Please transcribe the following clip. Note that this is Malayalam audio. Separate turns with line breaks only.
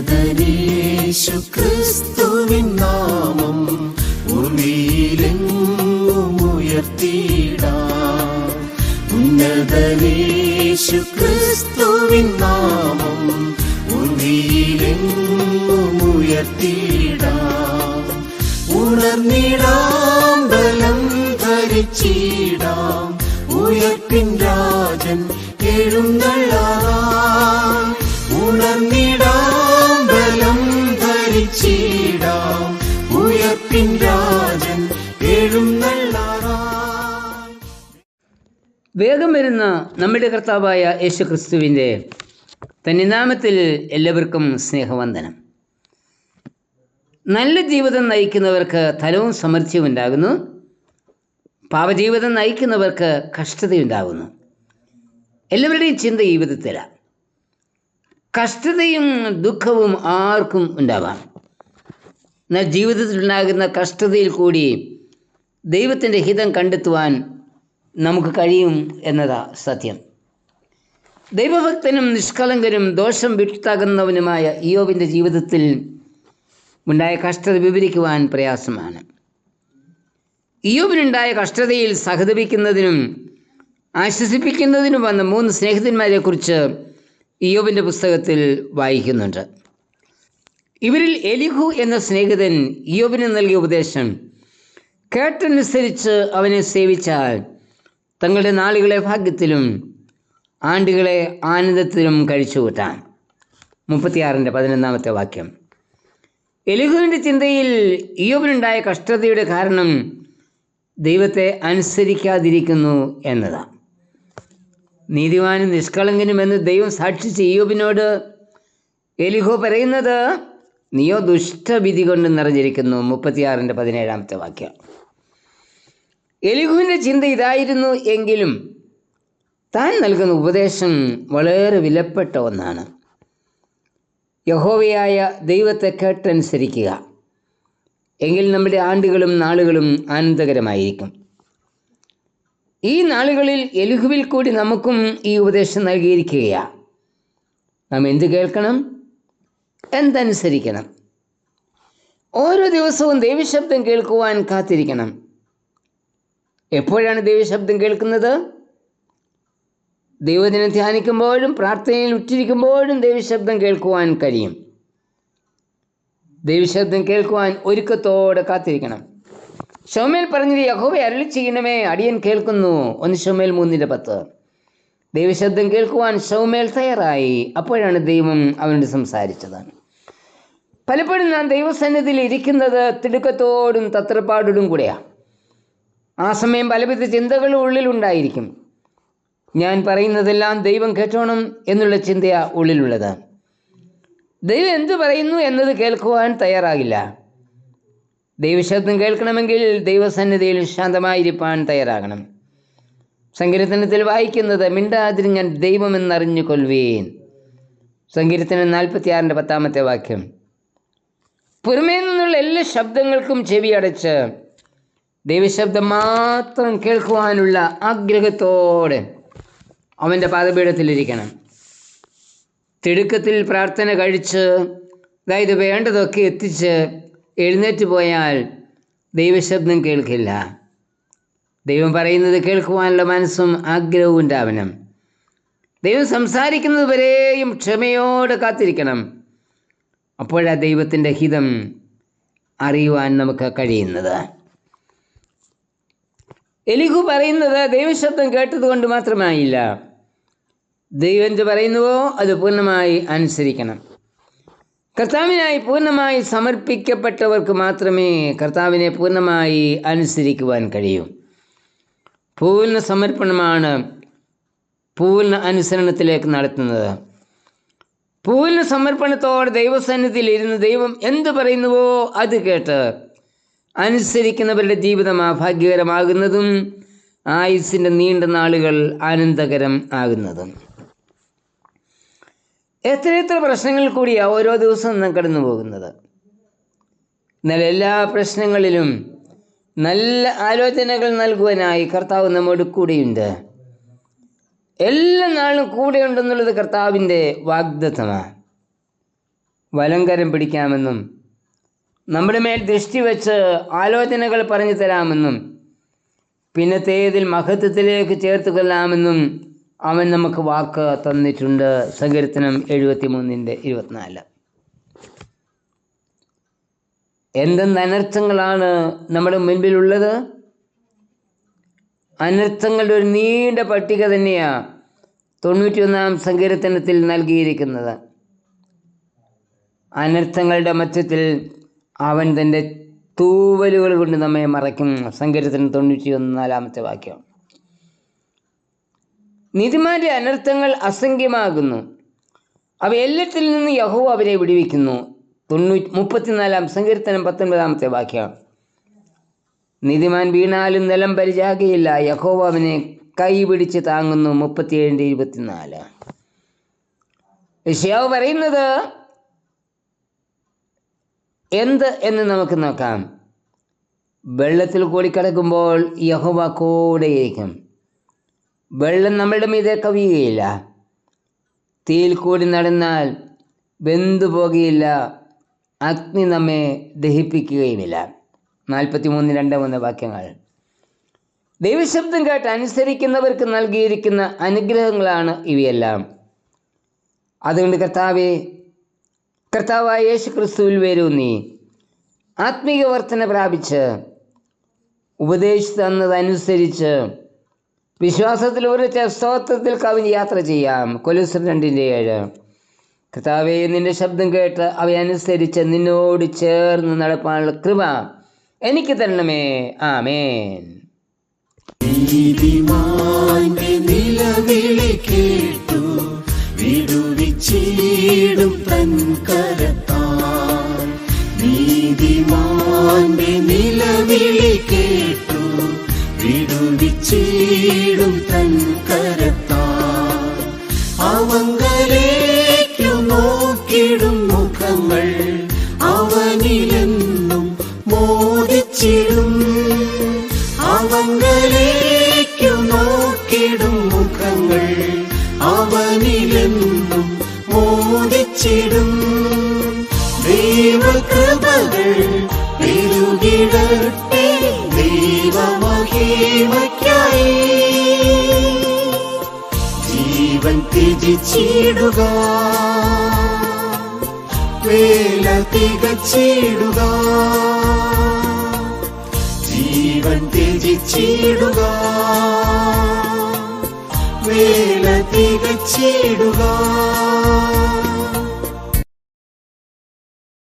യേശു ക്രിസ്തുവിൻ നാമം ഭൂമിയിലെങ്ങും ഉയർത്തിയിടാം ഉന്നതനേശു ക്രിസ്തുവിൻ നാമം ഭൂമിയിലെങ്ങും ഉയർത്തിയിടാം ഉണർന്നിടാം ബലം ധരിച്ചിടാം. ഉയർപ്പിൻ രാജൻ എഴുന്നള്ളാം.
വേഗം വരുന്ന നമ്മുടെ കർത്താവായ യേശു ക്രിസ്തുവിന്റെ തന്നിനാമത്തിൽ എല്ലാവർക്കും സ്നേഹവന്ദനം. നല്ല ജീവിതം നയിക്കുന്നവർക്ക് ധനവും സമൃദ്ധിയും ഉണ്ടാകുന്നു. പാപജീവിതം നയിക്കുന്നവർക്ക് കഷ്ടതയുണ്ടാകുന്നു. എല്ലാവരുടെയും ചിന്ത ഈ വിധത്തിലാണ് കഷ്ടതയും ദുഃഖവും ആർക്കും ഉണ്ടാവാം. എന്നാൽ ജീവിതത്തിലുണ്ടാകുന്ന കഷ്ടതയിൽ കൂടി ദൈവത്തിന്റെ ഹിതം കണ്ടെത്തുവാൻ നമുക്ക് കഴിയും എന്നതാ സത്യം. ദൈവഭക്തനും നിഷ്കളങ്കനും ദോഷം വിട്ടാകുന്നവനുമായ ഇയോവിന്റെ ജീവിതത്തിൽ ഉണ്ടായ കഷ്ടത വിവരിക്കുവാൻ പ്രയാസമാണ്. ഇയോബിനുണ്ടായ കഷ്ടതയിൽ സഹതപിക്കുന്നതിനും ആശ്വസിപ്പിക്കുന്നതിനും വന്ന മൂന്ന് സ്നേഹിതന്മാരെക്കുറിച്ച് ഇയോബിന്റെ പുസ്തകത്തിൽ വായിക്കുന്നുണ്ട്. ഇവരിൽ എലിഹു എന്ന സ്നേഹിതൻ ഇയോബിന് നൽകിയ ഉപദേശം കേട്ടനുസരിച്ച് അവനെ സേവിച്ചാൽ തങ്ങളുടെ നാളുകളെ ഭാഗ്യത്തിലും ആണ്ടുകളെ ആനന്ദത്തിലും കഴിച്ചുകൂട്ടാം മുപ്പത്തിയാറിന്റെ പതിനൊന്നാമത്തെ വാക്യം. എലിഹുവിന്റെ ചിന്തയിൽ ഇയോബിനുണ്ടായ കഷ്ടതയുടെ കാരണം ദൈവത്തെ അനുസരിക്കാതിരിക്കുന്നു എന്നതാണ് നീതിമാനും നിഷ്കളങ്കനും എന്ന് ദൈവം സാക്ഷിച്ച് ഇയോബിനോട് എലിഹോ പറയുന്നത് നിയോ ദുഷ്ടവിധി കൊണ്ട് നിറഞ്ഞിരിക്കുന്നു. മുപ്പത്തിയാറിന്റെ പതിനേഴാമത്തെ വാക്യം. എലിഹുവിന്റെ ചിന്ത ഇതായിരുന്നു എങ്കിലും താൻ നൽകുന്ന ഉപദേശം വളരെ വിലപ്പെട്ട ഒന്നാണ്. യഹോവയായ ദൈവത്തെ കേട്ടനുസരിക്കുക. എങ്കിൽ നമ്മുടെ ആണ്ടുകളും നാളുകളും ആനന്ദകരമായിരിക്കും. ഈ നാളുകളിൽ എലുഹുവിൽ കൂടി നമുക്കും ഈ ഉപദേശം നൽകിയിരിക്കുകയാണ് നാം എന്ത് കേൾക്കണം? എന്തനുസരിക്കണം? ഓരോ ദിവസവും ദൈവശബ്ദം കേൾക്കുവാൻ കാത്തിരിക്കണം. എപ്പോഴാണ് ദൈവശബ്ദം കേൾക്കുന്നത്? ദൈവദിനം ധ്യാനിക്കുമ്പോഴും പ്രാർത്ഥനയിൽ ഉറ്റിരിക്കുമ്പോഴും ദൈവശബ്ദം കേൾക്കുവാൻ കഴിയും. ദൈവശബ്ദം കേൾക്കുവാൻ ഒരുക്കത്തോടെ കാത്തിരിക്കണം. ഷോമേൽ പറഞ്ഞത് യഹോവ അരളി ചെയ്യണമേ. അടിയൻ കേൾക്കുന്നു. ഒന്ന് ഷോമേൽ മൂന്നിന്റെ പത്ത്. ദൈവശബ്ദം കേൾക്കുവാൻ ഷൗമേൽ തയ്യാറായി. അപ്പോഴാണ് ദൈവം അവനോട് സംസാരിച്ചത്. പലപ്പോഴും നാം ദൈവസന്നിധിയിൽ ഇരിക്കുന്നത് തിടുക്കത്തോടും തത്രപ്പാടോടും കൂടെയാണ് ആ സമയം പലവിധ ചിന്തകൾ ഉള്ളിലുണ്ടായിരിക്കും. ഞാൻ പറയുന്നതെല്ലാം ദൈവം കേട്ടോണം എന്നുള്ള ചിന്തയാ ഉള്ളിലുള്ളത്. ദൈവം എന്തു പറയുന്നു എന്നത് കേൾക്കുവാൻ തയ്യാറാകില്ല. ദൈവശബ്ദം കേൾക്കണമെങ്കിൽ ദൈവസന്നിധിയിൽ ശാന്തമായിരിക്കാൻ തയ്യാറാകണം. സങ്കീർത്തനത്തിൽ വായിക്കുന്നത് മിണ്ടാതിരി ഞാൻ ദൈവമെന്നറിഞ്ഞു കൊൽവീൻ സങ്കീർത്തനം നാൽപ്പത്തിയാറിന്റെ പത്താമത്തെ വാക്യം. പുറമേ നിന്നുള്ള എല്ലാ ശബ്ദങ്ങൾക്കും ചെവിയടച്ച് ദൈവശബ്ദം മാത്രം കേൾക്കുവാനുള്ള ആഗ്രഹത്തോടെ അവന്റെ പാദപീഠത്തിലിരിക്കണം. തിടുക്കത്തിൽ പ്രാർത്ഥന കഴിച്ച് അതായത് വേണ്ടതൊക്കെ എത്തിച്ച് എഴുന്നേറ്റ് പോയാൽ ദൈവശബ്ദം കേൾക്കില്ല. ദൈവം പറയുന്നത് കേൾക്കുവാനുള്ള മനസ്സും ആഗ്രഹവും ഉണ്ടാവണം. ദൈവം സംസാരിക്കുന്നത് വരെയും ക്ഷമയോടെ കാത്തിരിക്കണം. അപ്പോഴാണ് ദൈവത്തിന്റെ ഹിതം അറിയുവാൻ നമുക്ക് കഴിയുന്നത്. എലിഹു പറയുന്നത് ദൈവശബ്ദം കേട്ടതുകൊണ്ട് മാത്രമായില്ല. ദൈവം എന്ത് പറയുന്നുവോ അത് പൂർണമായി അനുസരിക്കണം. കർത്താവിനായി പൂർണമായി സമർപ്പിക്കപ്പെട്ടവർക്ക് മാത്രമേ കർത്താവിനെ പൂർണമായി അനുസരിക്കുവാൻ കഴിയൂ. പൂർണ സമർപ്പണമാണ് പൂർണ അനുസരണത്തിലേക്ക് നടത്തുന്നത്. പൂർണ സമർപ്പണത്തോടെ ദൈവസന്നിധിയിൽ ഇരുന്ന് ദൈവം എന്ത് പറയുന്നുവോ അത് കേട്ട് അനുസരിക്കുന്നവരുടെ ജീവിതം ഭാഗ്യകരമാകുന്നതും ആയുസിന്റെ നീണ്ട നാളുകൾ ആനന്ദകരം ആകുന്നതും. എത്രയെത്ര പ്രശ്നങ്ങൾ കൂടിയാണ് ഓരോ ദിവസവും നാം കടന്നു പോകുന്നത്. എന്നാൽ എല്ലാ പ്രശ്നങ്ങളിലും നല്ല ആലോചനകൾ നൽകുവാനായി കർത്താവ് നമ്മോട് കൂടെയുണ്ട്. എല്ലാ നാളും കൂടെയുണ്ടെന്നുള്ളത് കർത്താവിന്റെ വാഗ്ദത്തമാണ് വലങ്കരം പിടിക്കാമെന്നും നമ്മുടെ മേൽ ദൃഷ്ടി വെച്ച് ആലോചനകൾ പറഞ്ഞു തരാമെന്നും പിന്നത്തേതിൽ മഹത്വത്തിലേക്ക് ചേർത്ത് കൊല്ലാമെന്നും അവൻ നമുക്ക് വാക്ക് തന്നിട്ടുണ്ട്. സങ്കീർത്തനം എഴുപത്തി മൂന്നിന്റെ ഇരുപത്തിനാല്. എന്തെന്ന് അനർത്ഥങ്ങളാണ് നമ്മുടെ മുൻപിലുള്ളത്? അനർത്ഥങ്ങളുടെ ഒരു നീണ്ട പട്ടിക തന്നെയാണ് തൊണ്ണൂറ്റിയൊന്നാം സങ്കീർത്തനത്തിൽ നൽകിയിരിക്കുന്നത്. അനർത്ഥങ്ങളുടെ മധ്യത്തിൽ അവൻ തന്റെ തൂവലുകൾ കൊണ്ട് നമ്മെ മറയ്ക്കും. സങ്കീർത്തനം തൊണ്ണൂറ്റി ഒന്നാലാമത്തെ വാക്യം. നീതിമാന്റെ അനർത്ഥങ്ങൾ അസംഖ്യമാകുന്നു. അവ എല്ലാത്തിൽ നിന്ന് യഹോ അവരെ വിടുവിക്കുന്നു. തൊണ്ണൂറ്റി മുപ്പത്തിനാലാം സങ്കീർത്തനം പത്തൊൻപതാമത്തെ വാക്യം. നീതിമാൻ വീണാലും നിലം പരിചാകയില്ല. യഹോവ അവനെ കൈ പിടിച്ച് താങ്ങുന്നു. മുപ്പത്തിയേഴിന്റെ ഇരുപത്തിനാല്. യശയാവ് പറയുന്നത് എന്ത് എന്ന് നമുക്ക് നോക്കാം. വെള്ളത്തിൽ കൂടി കിടക്കുമ്പോൾ യഹോവ കൂടെയിരിക്കും. വെള്ളം നമ്മളുടെ മീതെ കവിയുകയില്ല. തീയിൽ കൂടി നടന്നാൽ വെന്തു പോകുകയില്ല. അഗ്നി നമ്മെ ദഹിപ്പിക്കുകയുമില്ല. നാൽപ്പത്തി മൂന്ന് രണ്ട് മൂന്ന് വാക്യങ്ങൾ. ദൈവശബ്ദം കേട്ട് അനുസരിക്കുന്നവർക്ക് നൽകിയിരിക്കുന്ന അനുഗ്രഹങ്ങളാണ് ഇവയെല്ലാം. അതുകൊണ്ട് കർത്താവെ കർത്താവായ യേശു ക്രിസ്തുവിൽ വരൂന്നി ആത്മീയ വർധന പ്രാപിച്ച് ഉപദേശിച്ചു തന്നതനുസരിച്ച് വിശ്വാസത്തിൽ ഒരു സ്തോത്രത്തിൽ കവിഞ്ഞ് യാത്ര ചെയ്യാം. കൊലുസർ രണ്ടിന്റെ ഏഴ്. കർത്താവെ നിന്റെ ശബ്ദം കേട്ട് അവയനുസരിച്ച് നിന്നോട് ചേർന്ന് നടപ്പാനുള്ള കൃപ എനിക്ക് തരണമേ. ആമേൻ.
നിലവിളി കേട്ടു. വിടുവിച്ചിടും തൻ കരത്താൽ നീതിമാന്റെ നിലവിളി കേട്ടു. വിടുവിച്ചിടും തൻ കരത്താൽ അവങ്കലേക്കു നോക്കിടും മുഖങ്ങൾ. ദൈവകൃപകൾ പെരുകിടട്ടെ ദൈവമഹിമയ്ക്കായി. ജീവൻ തിരിച്ചിടുക വേല തികച്ചിടുക. ജീവൻ തിരിച്ചിടുക വേല തികച്ചിടുക.